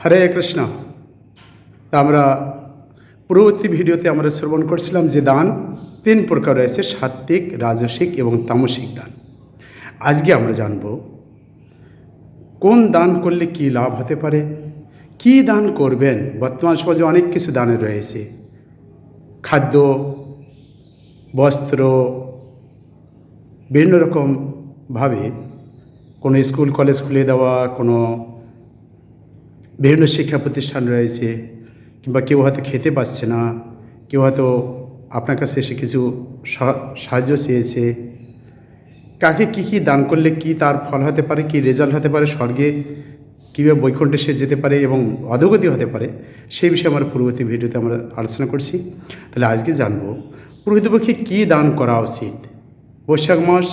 হরে কৃষ্ণ। আমরা পূর্ববর্তী ভিডিওতে আমরা শ্রবণ করছিলাম যে দান তিন প্রকার রয়েছে, সাত্ত্বিক, রাজসিক এবং তামসিক দান। আজকে আমরা জানব কোন দান করলে কি লাভ হতে পারে, কি দান করবেন, বর্তমান সমাজে অনেক কিছু দানের রয়েছে। খাদ্য, বস্ত্র, বিভিন্ন রকমভাবে কোনো স্কুল, কলেজ খুলে দেওয়া, কোনো বিভিন্ন শিক্ষা প্রতিষ্ঠান রয়েছে, কিংবা কেউ হয়তো খেতে পাচ্ছে না, কেউ হয়তো আপনার কাছে এসে কিছু সাহায্য চেয়েছে। কাকে কী কী দান করলে কি তার ফল হতে পারে, কি রেজাল্ট হতে পারে, স্বর্গে কীভাবে বৈকুণ্ঠে সে যেতে পারে এবং অধগতি হতে পারে, সেই বিষয়ে আমরা পূর্ববর্তী ভিডিওতে আমরা আলোচনা করছি। তাহলে আজকে জানব, প্রকৃতপক্ষে কী দান করা উচিত? বৈশাখ মাস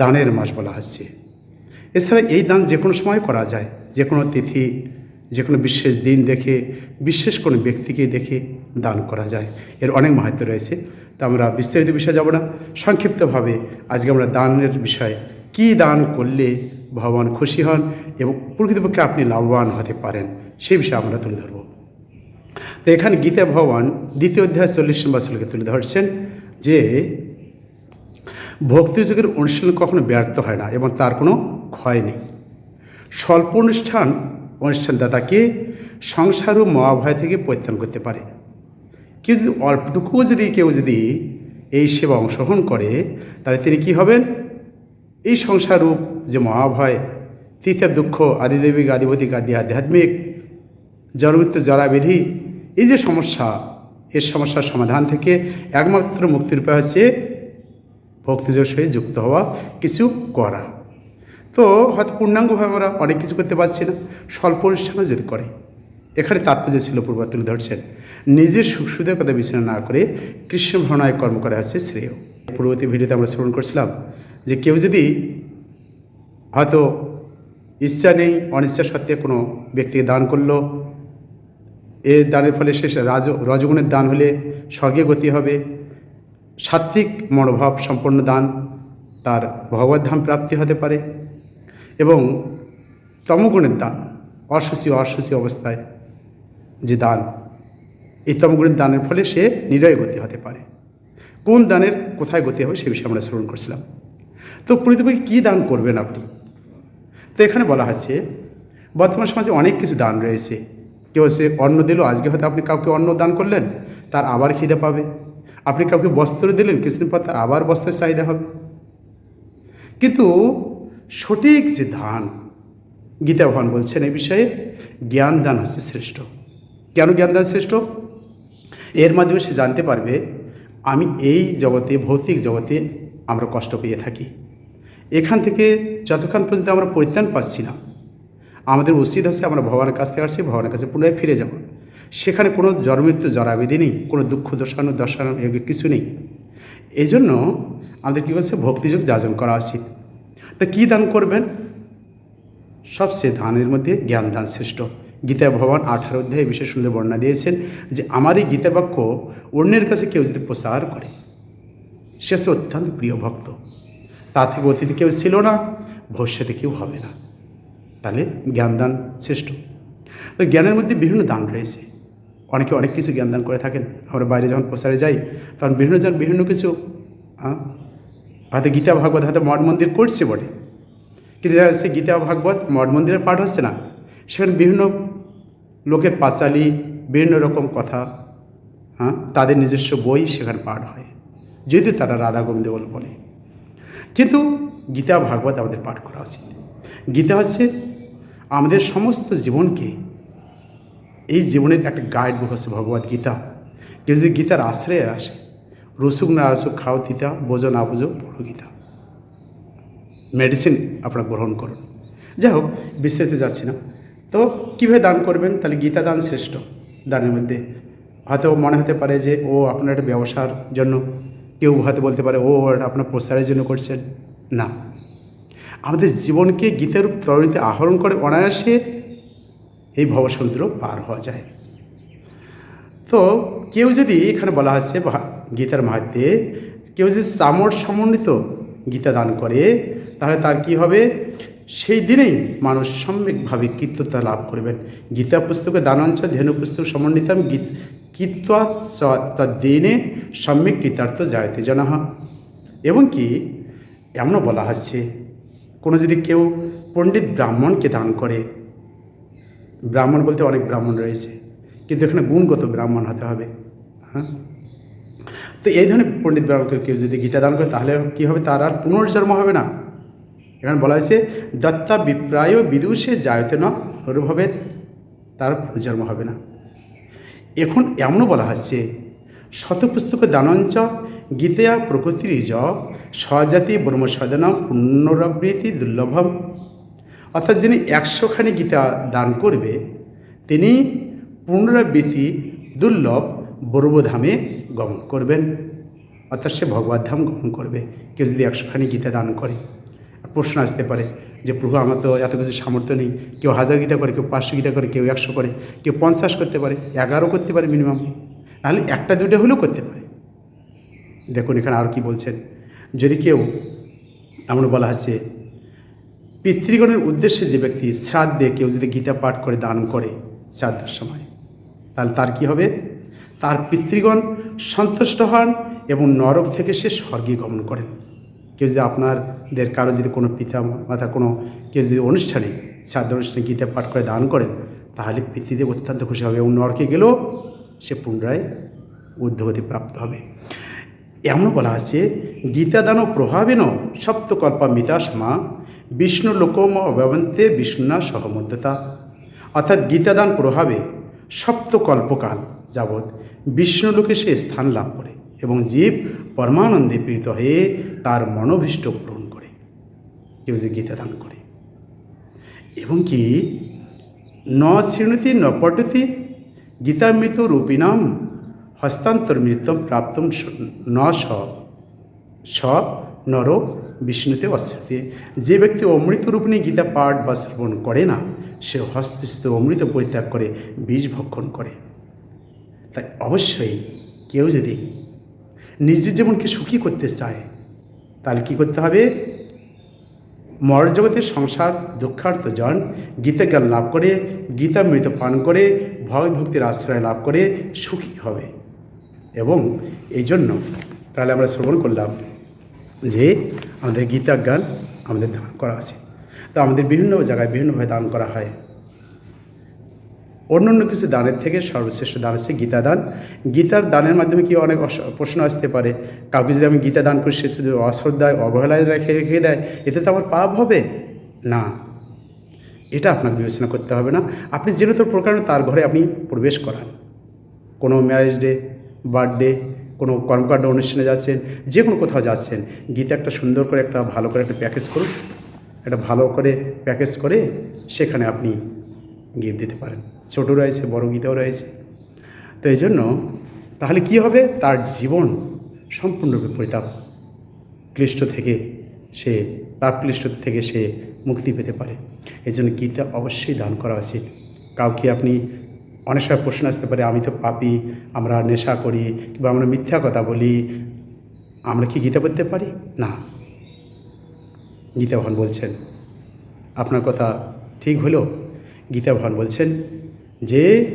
দানের মাস বলা হচ্ছে। এছাড়া এই দান যে কোনো সময় করা যায়। যে কোনো তিথি যে কোনো বিশেষ দিন দেখে, বিশেষ কোনো ব্যক্তিকে দেখে দান করা যায়। এর অনেক মাহাত্ম রয়েছে। তা আমরা বিস্তারিত বিষয়ে যাব না। সংক্ষিপ্তভাবে আজকে আমরা দানের বিষয়ে কী দান করলে ভগবান খুশি হন এবং প্রকৃতপক্ষে আপনি লাভবান হতে পারেন সেই বিষয়ে আমরা তুলে ধরব। তো এখানে গীতা ভগবান দ্বিতীয় অধ্যায় চল্লিশ নম্বর শ্লোকে তুলে ধরছেন যে, ভক্তিযুগের অনুশীলন কখনো ব্যর্থ হয় না এবং তার কোনো ক্ষয় নেই। স্বল্প অনুষ্ঠান অনুষ্ঠানদাতাকে সংসার ও মহাভয় থেকে পরিত্রাণ করতে পারে। কেউ যদি অল্পটুকুও যদি, কেউ যদি এই সেবা অংশগ্রহণ করে, তাহলে তিনি কী হবেন? এই সংসাররূপ যে মহাভয় তৃতীয় দুঃখ, আদিদেবিক, আদিভৌতিক, আদি আধ্যাত্মিক জন্মৃত্যু জরাবিধি, এই যে সমস্যা, এর সমস্যার সমাধান থেকে একমাত্র মুক্তির উপায় হচ্ছে ভক্তিযোগ সহিত যুক্ত হওয়া, কিছু করা। তো হয়তো পূর্ণাঙ্গভাবে আমরা অনেক কিছু করতে পারছি না। স্বল্প অনুষ্ঠানও যদি করে, এখানে তাৎপর্য ছিল পূর্ব তুলে ধরছেন, নিজের সুখ সুদের কথা বিবেচনা না করে কৃষ্ণ ভ্রণায় কর্ম করা হচ্ছে শ্রেয়। পূর্ববর্তী ভিডিওতে আমরা শ্রবণ করছিলাম যে কেউ যদি হয়তো ইচ্ছা নেই, অনিচ্ছা সত্ত্বে কোনো ব্যক্তিকে দান করল, এর দানের ফলে শেষ রাজ, রজগুণের দান হলে স্বর্গে গতি হবে, সাত্ত্বিক মনোভাব সম্পন্ন দান তার ভগবদ্ধাম প্রাপ্তি হতে পারে। এবং তমগুণের দান অসুচি অসুচি অবস্থায় যে দান, এই তমগুণের দানের ফলে সে নিরয় গতি হতে পারে। কোন দানের কোথায় গতি হবে সে বিষয়ে আমরা শ্রবণ করছিলাম। তো প্রকৃতপক্ষে কী দান করবেন আপনি? তো এখানে বলা হচ্ছে বর্তমান সমাজে অনেক কিছু দান রয়েছে। কেউ সে অন্ন দিল, আজকে হয়তো আপনি কাউকে অন্ন দান করলেন, তার আবার খিদে পাবে। আপনি কাউকে বস্ত্র দিলেন, কিছুদিন পর তার আবার বস্ত্রের চাহিদা হবে। কিন্তু সঠিক যে ধান গীতা ভগবান বলছেন এই বিষয়ে জ্ঞান দান হচ্ছে শ্রেষ্ঠ। কেন জ্ঞান দান শ্রেষ্ঠ? এর মাধ্যমে সে জানতে পারবে, আমি এই জগতে, ভৌতিক জগতে আমরা কষ্ট পেয়ে থাকি। এখান থেকে যতক্ষণ পর্যন্ত আমরা পরিত্রাণ পাচ্ছি না, আমাদের উচিত হচ্ছে আমরা ভগবানের কাছ থেকে আসছি, ভগবানের কাছে পুনরায় ফিরে যাব সেখানে কোনো জন্মৃত্যু জরাবিধি নেই, কোনো দুঃখ, দশানো দশানো কিছু নেই। এই জন্য আমাদের কী করছে ভক্তিযোগ যাজন করা উচিত। তা কী দান করবেন? সবচেয়ে দানের মধ্যে জ্ঞান দান শ্রেষ্ঠ। গীতা ভগবান আঠারো অধ্যায়ে বিশেষ সুন্দর বর্ণনা দিয়েছেন যে, আমার এই গীতা বাক্য অন্যের কাছে কেউ যদি প্রচার করে, সে হচ্ছে অত্যন্ত প্রিয় ভক্ত। তা থেকে অতীতে কেউ ছিল না, ভবিষ্যতে কেউ হবে না। তাহলে জ্ঞান দান শ্রেষ্ঠ। তো জ্ঞানের মধ্যে বিভিন্ন দান রয়েছে। অনেকে অনেক কিছু জ্ঞান দান করে থাকেন। আমরা বাইরে যখন প্রচারে যাই, তখন বিভিন্ন জন বিভিন্ন কিছু হয়তো গীতা ভাগবত হয়তো মঠ মন্দির করছে বটে। কিন্তু সে গীতা ভাগবত মঠ মন্দিরের পাঠ হচ্ছে না। সেখানে বিভিন্ন লোকের পাঁচালি, বিভিন্ন রকম কথা হ্যাঁ তাদের নিজস্ব বই সেখানে পাঠ হয়। যদি তারা রাধা গোবিন্দ বলে বলে। কিন্তু গীতা ভাগবত আমাদের পাঠ করা উচিত। গীতা হচ্ছে আমাদের সমস্ত জীবনকে, এই জীবনের একটা গাইড বুক হচ্ছে ভগবত গীতা কেউ যদি গীতার আশ্রয়ে আসে রসুক না আসুক খাও তিতা বোঝো না বোঝো গীতা মেডিসিন আপনারা গ্রহণ করুন যাই হোক বিস্তারিত যাচ্ছি না তো কীভাবে দান করবেন তাহলে গীতা দান শ্রেষ্ঠ দানের মধ্যে হয়তো মনে হতে পারে যে ও আপনার একটা ব্যবসার জন্য কেউ হয়তো বলতে পারে ও আপনার প্রসারের জন্য করছেন না আমাদের জীবনকে গীতার তরণীতে আহরণ করে অনায়াসে এই ভবসমুদ্র পার হওয়া যায় তো কেউ যদি এখানে বলা হচ্ছে গীতার মাহাত্মে কেউ যদি চামড় সমন্বিত গীতা দান করে, তাহলে তার কি হবে? সেই দিনেই মানুষ সম্যকভাবে কীর্ততা লাভ করবেন। গীতা পুস্তকে দানাঞ্চ ধেনু পুস্তক সমন্বিতম গীত কীর্তা দিনে সম্যক কীতার্থ জানা এবং কি, এমনও বলা হচ্ছে, কোনো যদি কেউ পণ্ডিত ব্রাহ্মণকে দান করে, ব্রাহ্মণ বলতে অনেক ব্রাহ্মণ রয়েছে, কিন্তু এখানে গুণগত ব্রাহ্মণ হতে হবে। হ্যাঁ? তো এই ধরনের পণ্ডিত ব্রাহ্মণকে কেউ যদি গীতা দান করে, তাহলে কী হবে? তার আর পুনর্জন্ম হবে না। এখানে বলা হয়েছে, দত্তা বিপ্রায় বিদুষে জায়তে না পুনর্ভবে তার পুনর্জন্ম হবে না। এখন এমনও বলা হচ্ছে, শতপুস্তক দানঞ্চ গীতেয়া প্রকৃতির জ স্বজাতি ব্রহ্মসদনম পুনরাবৃত্তি দুর্লভম। অর্থাৎ যিনি একশোখানি গীতা দান করবে, তিনি পুনরাবৃত্তি দুর্লভ বর্বধামে গমন করবেন। অর্থাৎ সে ভগবত ধাম গমন করবে। কেউ যদি একশোখানি গীতা দান করে। প্রশ্ন আসতে পারে যে, প্রভু, আমার তো এত কিছু সামর্থ্য নেই। কেউ হাজার গীতা করে, কেউ পাঁচশো গীতা করে, কেউ একশো করে, কেউ পঞ্চাশ করতে পারে, এগারো করতে পারে মিনিমাম নাহলে একটা দুটো হলেও করতে পারে। দেখুন, এখানে আর কি বলছেন? যদি কেউ এমন বলা হচ্ছে, পিতৃগণের উদ্দেশ্যে যে ব্যক্তি শ্রাদ্ধে কেউ যদি গীতা পাঠ করে দান করে শ্রাদ্ধের সময়, তাহলে তার কি হবে? তার পিতৃগণ সন্তুষ্ট হন এবং নরক থেকে সে স্বর্গে গমন করেন। কেউ যদি আপনাদের কারও যদি কোনো পিতা মাতা কোনো কেউ যদি অনুষ্ঠানে, শ্রাদ্ধ অনুষ্ঠানে গীতা পাঠ করে দান করেন, তাহলে পৃথিবীতে অত্যন্ত খুশি হবে এবং নরকে গেলেও সে পুনরায় ঊর্ধ্বগতি প্রাপ্ত হবে। এমন বলা আছে গীতাদান প্রভাবেন সপ্তকল্পা মিতাসমা বিষ্ণু লোকম অব্যবন্তে বিষ্ণুনা সহমধ্যতা। অর্থাৎ গীতাদান প্রভাবে সপ্তকল্পকাল যাবৎ বিষ্ণুলোকে সে স্থান লাভ করে এবং জীব পরমানন্দে পীড়িত হয়ে তার মনোভীষ্ট পূরণ করে। কেউ যে গীতা দান করে। এবং কি ন শৃণুতি ন পঠতি গীতামৃত রূপিণাম হস্তান্তর মৃত্যম প্রাপ্তম ন স স নর বিষ্ণুতে অস্বতে যে ব্যক্তি অমৃত রূপিণী গীতা পাঠ বা শ্রবণ করে না, সে হস্তস্থিত অমৃত পরিত্যাগ করে বীজ ভক্ষণ করে। তাই অবশ্যই কেউ যদি নিজের জীবনকে সুখী করতে চায়, তাহলে কী করতে হবে? মরজগতের সংসার দুঃখার্থ জন গীতা জ্ঞান লাভ করে গীতামৃত পান করে ভক্তির আশ্রয় লাভ করে সুখী হবে। এবং এই জন্য তাহলে আমরা শ্রবণ করলাম যে আমাদের গীতা জ্ঞান আমাদের দান করা আছে। তো আমাদের বিভিন্ন জায়গায় বিভিন্নভাবে দান করা হয়। অন্য অন্য কিছু দানের থেকে সর্বশ্রেষ্ঠ দান হচ্ছে গীতা দান। গীতার দানের মাধ্যমে কি অনেক প্রশ্ন আসতে পারে? কাউকে যদি আমি গীতা দান করি, সে শুধু অশ্রদ্ধায়, অবহেলায় রেখে রেখে দেয়, এতে তো আমার পাপ হবে? না। এটা আপনাকে বিবেচনা করতে হবে না। আপনি যেহেতু প্রকার তার ঘরে আপনি প্রবেশ করান। কোনো ম্যারেজ ডে বার্থডে কোনো কর্মকাণ্ড অনুষ্ঠানে যাচ্ছেন, যে কোনো কোথাও যাচ্ছেন, গীতা একটা সুন্দর করে একটা ভালো করে একটা প্যাকেজ করুন। একটা ভালো করে প্যাকেজ করে সেখানে আপনি গিফট দিতে পারেন। ছোটো রয়েছে, বড় গীতাও রয়েছে। তো এই জন্য তাহলে কি হবে? তার জীবন সম্পূর্ণরূপে পরিতাপ ক্লিষ্ট থেকে সে, তাপ ক্লিষ্ট থেকে সে মুক্তি পেতে পারে। এই জন্য গীতা অবশ্যই দান করা উচিত। কাউকে আপনি অনেক সময় প্রশ্ন আসতে পারে, আমি তো পাপি, আমরা নেশা করি কিংবা আমরা মিথ্যা কথা বলি, আমরা কি গীতা পড়তে পারি? না। গীতা ভগবান বলছেন, আপনার কথা ঠিক হলো গীতা ভগবান বলছেন যে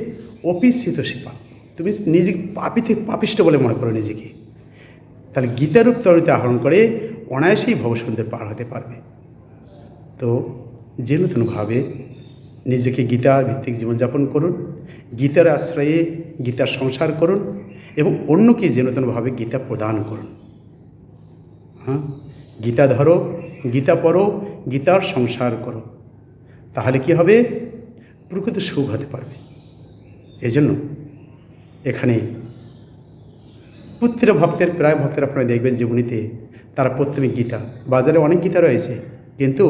অপিস্থিত সে পাপ তুমি নিজেকে পাপি থেকে পাপিষ্ট বলে মনে করো নিজেকে। তাহলে গীতারূপ তরিতে আহরণ করে অনায়াসেই ভবসুন্দর পার হতে পারবে। তো যে নতুনভাবে নিজেকে গীতার ভিত্তিক জীবনযাপন করুন, গীতার আশ্রয়ে গীতার সংসার করুন এবং অন্যকে যে নতুনভাবে গীতা প্রদান করুন। হ্যাঁ? গীতা ধরো, গীতা পড়ো, গীতার সংসার করো। তাহলে কি হবে? প্রকৃত সুখ হতে পারবে। এজন্য এখানে পুত্র ভক্তের, প্রায় ভক্তের আপনারা দেখবেন জীবনীতে তারা প্রথমে গীতা। বাজারে অনেক গীতা রয়েছে, কিন্তু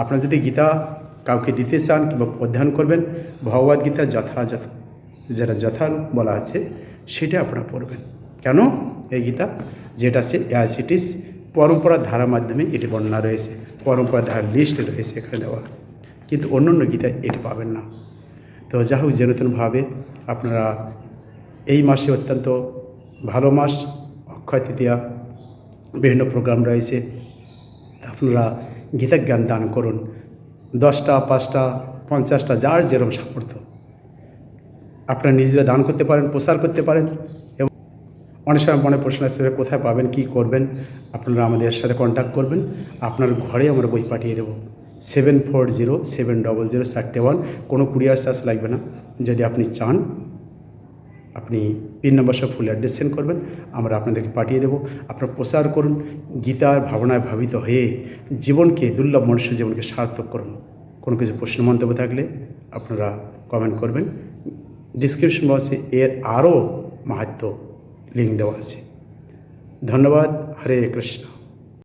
আপনারা যদি গীতা কাউকে দিতে চান কিংবা অধ্যয়ন করবেন ভগবদ গীতা যথাযথ, যেটা যথারূপ বলা আছে, সেটা আপনারা পড়বেন। কেন? এই গীতা যেটা আছে অ্যাজ ইট ইস পরম্পরার ধারার মাধ্যমে এটি বর্ণনা রয়েছে। পরম্পরার ধারার লিস্ট রয়েছে এখানে দেওয়া। কিন্তু অন্য অন্য গীতায় এটি পাবেন না। তো যা হোক যে নতুনভাবে আপনারা এই মাসে অত্যন্ত ভালো মাস, অক্ষয় তৃতীয়া, বিভিন্ন প্রোগ্রাম রয়েছে। আপনারা গীতা জ্ঞান দান করুন। দশটা, পাঁচটা, পঞ্চাশটা, যার যেরকম সামর্থ্য। আপনারা নিজেরা দান করতে পারেন, প্রসার করতে পারেন এবং অনেক সময় মনে প্রশ্ন আসছে কোথায় পাবেন, কি করবেন? আপনারা আমাদের সাথে কন্ট্যাক্ট করবেন। আপনার ঘরে আমরা বই পাঠিয়ে দেবো। Seven four zero seven double zero চারটে ওয়ান কোনো কুরিয়ার চার্জ লাগবে না। যদি আপনি চান, আপনি পিন নম্বর সব ফুল অ্যাড্রেস সেন্ড করবেন। আমরা আপনাদেরকে পাঠিয়ে দেবো। আপনার প্রচার করুন। গীতার ভাবনায় ভাবিত হয়ে জীবনকে, দুর্লভ মনুষ্য জীবনকে সার্থক করুন। কোনো কিছু প্রশ্ন, মন্তব্য থাকলে আপনারা কমেন্ট করবেন। ডিসক্রিপশন বক্সে এর আরও মাহাত্ম লিঙ্ক দেওয়া আছে। ধন্যবাদ। হরে কৃষ্ণ।